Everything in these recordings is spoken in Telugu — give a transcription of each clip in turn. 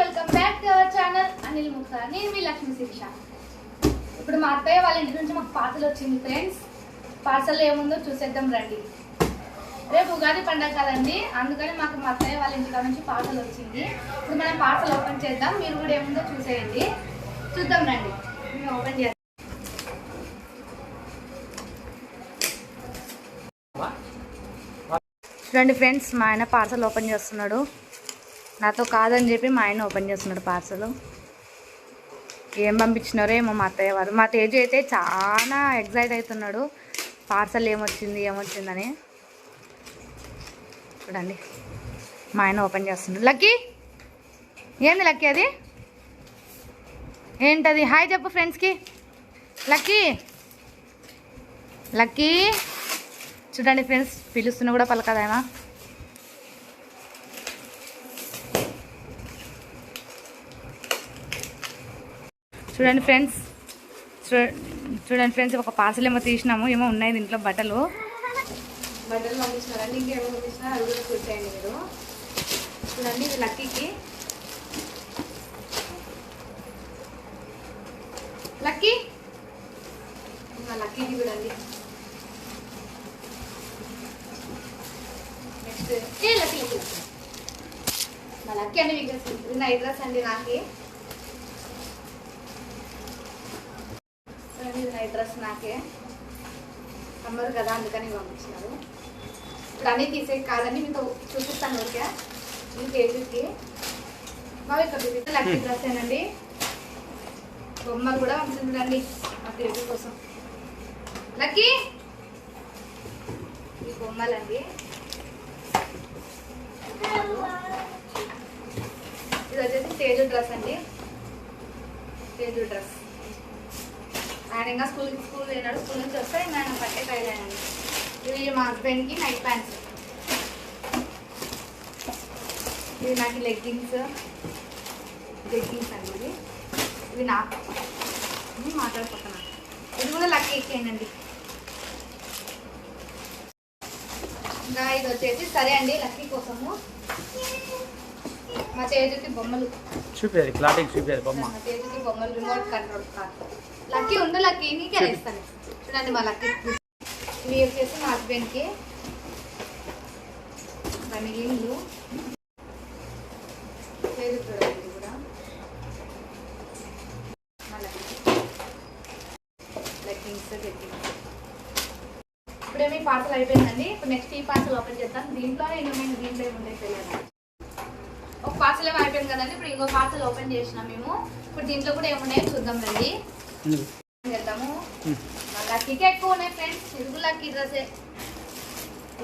Welcome back to our channel Anil ముఖా నేను మీ లక్ష్మీ శిరీష. ఇప్పుడు మా అత్తయ్య వాళ్ళ ఇంటి నుంచి మాకు పార్సల్ వచ్చింది ఫ్రెండ్స్ పార్సల్ ఏముందో చూసేద్దాం రండి. రేపు ఉగాది పండగ కదండి అందుకని మాకు మా అత్తయ్య వాళ్ళ ఇంటి నుంచి పార్సల్ వచ్చింది. ఇప్పుడు మనం పార్సల్ ఓపెన్ చేద్దాం మీరు కూడా ఏముందో చూసేయండి. చూద్దాం రండి. మేము ఓపెన్ చేద్దాం. చూడండి ఫ్రెండ్స్ మా ఆయన పార్సల్ ఓపెన్ చేస్తున్నాడు. నాతో కాదని చెప్పి మా ఆయన ఓపెన్ చేస్తున్నాడు పార్సల్. ఏం పంపించినారో ఏమో మా అత్తయ్య వారు. మా తేజు అయితే చాలా ఎగ్జైట్ అవుతున్నాడు. పార్సల్ ఏమొచ్చింది ఏమొచ్చిందని. చూడండి. మా ఆయన ఓపెన్ చేస్తున్నాడు. లక్కీ! ఏంది లక్కీ అది? ఏంటది? హాయ్ చెప్పు ఫ్రెండ్స్కి. లక్కీ! లక్కీ! చూడండి ఫ్రెండ్స్ పిలుస్తున్నా కూడా పలకదాయమా చూడండి ఫ్రెండ్స్. చూ- చూడండి ఫ్రెండ్స్ ఒక పార్సల్ ఏమో తీసినాము. ఏమో ఉన్నాయి దీంట్లో బట్టలు. బట్టలు పంపిస్తున్నారండి ఇంకేమో పంపిస్తున్నారు అది కూడా చూసేయండి మీరు. చూడండి ఇది లక్కీకి. లక్కీ! ఇంకా లక్కీకి చూడండి. నెక్స్ట్ ఏ లక్కీ లక్కీ మా లక్కీ అండి మీకు ఇది నా అండి నాకే. అడ్రస్ నాకే. అమ్మరు కదా అందుకని పంపించినారు. ఇప్పుడు అన్నీ తీసే కాదండి మీకు చూపిస్తాను ఓకే? మీ పేజీకి బాగా ఇక్కడ లక్కీ డ్రెస్ ఏనండి? బొమ్మలు కూడా పంపించండి మా పేజీ కోసం. లక్కీ! ఈ బొమ్మలండి. ఇది వచ్చేసి తేజు డ్రెస్ అండి. తేజు డ్రెస్. ఆయన ఇంకా స్కూల్ స్కూల్ వెళ్ళాడు. స్కూల్ నుంచి వస్తే ఇంకా ఆయన పట్టే కాయలేనండి ఇవి మా హస్బెండ్కి నైట్ ప్యాంట్స్ ఇవి నాకు లెగ్గింగ్స్ లెగ్గింగ్స్ అండి ఇవి ఇవి నాకు మాట్లాడుకుంటున్నాను ఇది కూడా లక్కీ ఎక్కేయండి ఇంకా ఇది వచ్చేసి సరే అండి లక్కీ కోసము. మా చేతికి బొమ్మలు. చూపేది క్లాటింగ్ చూపేది బొమ్మ. మా చేతికి బొమ్మలు రిమోట్ కంట్రోల్ కార్ లక్కీ ఉండు లక్కీ. నీకే వేస్తాను చూడండి మా లక్కీ. ఇవి వచ్చేసి మా హస్బెండ్కి మిగిలింది లేదు చూడండి కూడా. మా లక్కీ. లెగ్గింగ్స్ లెగ్గింగ్స్ ఇప్పుడే మీ పార్సల్ అయిపోయిందండి. ఇప్పుడు నెక్స్ట్ ఈ పార్సల్ ఓపెన్ చేస్తాను దీంట్లోనే ఇంకా మేము దీంట్లో ఏముండే తెలియదు. ఒక పార్సల్ ఏమో అయిపోయింది కదండి. ఇప్పుడు ఇంకో పార్సల్ ఓపెన్ చేసినాం మేము. ఇప్పుడు దీంట్లో కూడా ఏమున్నాయో చూద్దాం రండి. మా లక్కీకే ఎక్కువ ఉన్నాయి ఫ్రెండ్స్ ఇది కూడా లక్కీ డ్రెస్సే.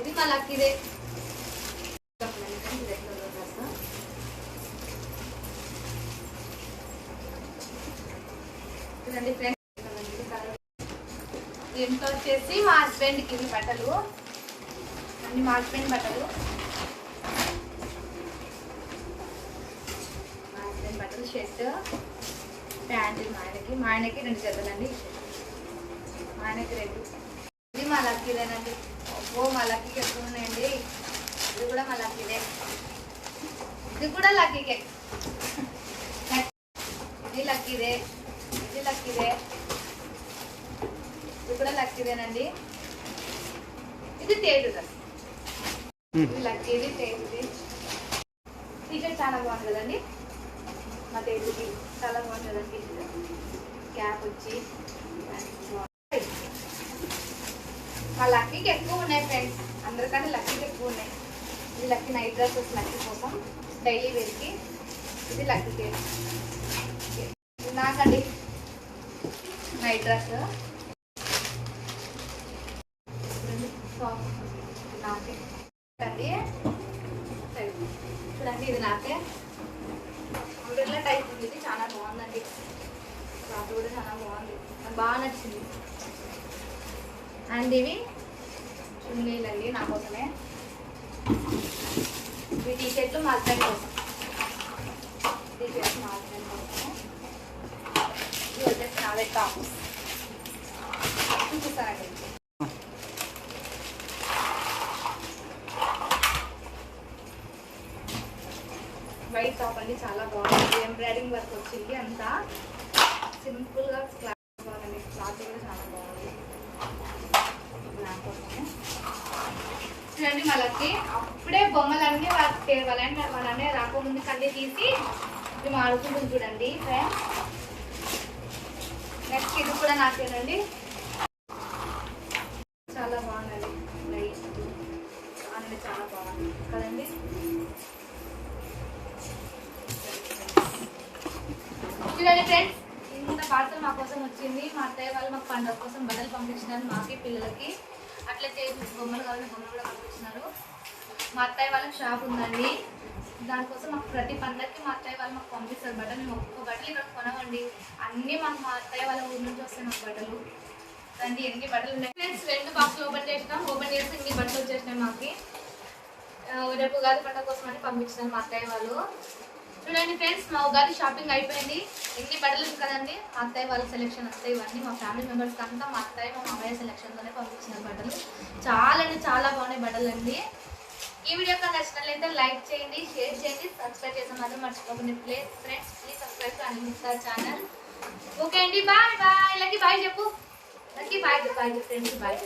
ఇది మా లక్కీదే. చూడండి ఫ్రెండ్స్ దీంట్లో వచ్చేసి మా హస్బెండ్కి ఇవి బట్టలు. అన్ని మా హస్బెండ్ బట్టలు. మా హస్బెండ్ బట్టలు షర్ట్ ప్యాంట్ మా ఆయనకి మా ఆయనకి రెండు జతలండి. మా ఆయనకి రెండు. ఇది మా లక్కీదేనండి. ఓ మా లక్కీకి ఎక్కువ ఉన్నాయండి? ఇది కూడా మా లక్కీదే. ఇది కూడా లక్కీకే. ఇది లక్కీదే. ఇది లక్కీదే. ఇది కూడా లక్కీదేనండి. ఇది తేడు ఇది లక్కీది తేడుది. టీషర్ట్ చాలా బాగుంది కదండి. మా తేడుకి చాలా బాగుంటుందండి. క్యాప్ వచ్చి మా లక్కీకి ఎక్కువ ఉన్నాయి ఫ్రెండ్స్ అందరికంటే లక్కీకి ఎక్కువ ఉన్నాయి. ఇది లక్కీ నైట్ డ్రెస్సెస్ లక్కీ కోసం డైలీ వేర్కి ఇది లక్కీకి ఇది నాకండి నైట్ డ్రెస్ నాకే. చూడండి ఇది నాకే అంబ్రెల్లా టైప్ ఉంది ఇది చాలా బాగుందండి కూడా చాలా బాగుంది నాకు బాగా నచ్చింది. అండ్ ఇవి చున్నీలండి నా కోసమే. ఇవి టీ షర్ట్లు మా హస్బెండ్ కోసం. టీ షర్ట్ మా హస్బెండ్ కోసం. ఇవి వచ్చేసి నావే టాప్స్. చూపిస్తానండి. వైట్ టాప్ అండి చాలా బాగుంది. ఎంబ్రాయిడింగ్ వర్క్ వచ్చింది అంతా. సింపుల్గా క్లాత్ బాగుంది క్లాత్ కూడా చాలా బాగుంది. చూడండి వాళ్ళకి అప్పుడే బొమ్మలన్నీ వాళ్ళకి వాళ్ళని వాళ్ళనే రాకముందు కళ్ళీ తీసి ఇది ఆడుకుంటుంది చూడండి ఫ్రెండ్స్ నెక్స్ట్ ఇది కూడా నాకేనండి చాలా బాగుందండి. లైట్ చాలా బాగుంది. కదండి? చూడండి ఫ్రెండ్స్ పార్సల్ మా కోసం వచ్చింది. మా అత్తయ్య వాళ్ళు మాకు పండుగ కోసం బట్టలు పంపించినారు మాకి పిల్లలకి. అట్లా చేసి బొమ్మలు కావాలని బొమ్మలు కూడా పంపించినారు. మా అత్తయ్య వాళ్ళకి షాప్ ఉందండి. దానికోసం మాకు ప్రతి పండగకి మా అత్తయ్య వాళ్ళు మాకు పంపిస్తారు బట్టలు. మేము ఒక్కొక్క బట్టలు ఇక్కడ కొనవండి అన్నీ మాకు మా అత్తయ్య వాళ్ళ ఊరి నుంచి వస్తాయి మాకు బట్టలు. రండి ఎన్ని బట్టలు ఉన్నాయి? ఫ్రెండ్స్ రెండు బాక్సులు ఓపెన్ చేసినాం. ఓపెన్ చేసి ఇన్ని బట్టలు వచ్చేసినాయి మాకి. రేపు ఉగాది పండుగ కోసం అంటే పంపించినారు మా అత్తయ్య వాళ్ళు. చూడండి ఫ్రెండ్స్ మా ఉగాది షాపింగ్ అయిపోయింది. ఎన్ని బట్టలు కదండి? మా అత్తయ్య వాళ్ళ సెలెక్షన్ వస్తాయి ఇవన్నీ మా ఫ్యామిలీ మెంబర్స్కి అంతా మా అత్తయ్య మా మామయ్య సెలెక్షన్తోనే పంపించిన బట్టలు. చాలా అంటే చాలా బాగున్నాయి బట్టలు అండి. ఈ వీడియో కనుక నచ్చినట్లయితే లైక్ చేయండి షేర్ చేయండి సబ్స్క్రైబ్ చేసిన మాత్రం మర్చిపోకండి. Please friends please subscribe to channel okay అండి బాయ్ బాయ్ లక్కీ బాయ్ చెప్పు. Lucky bye bye friends bye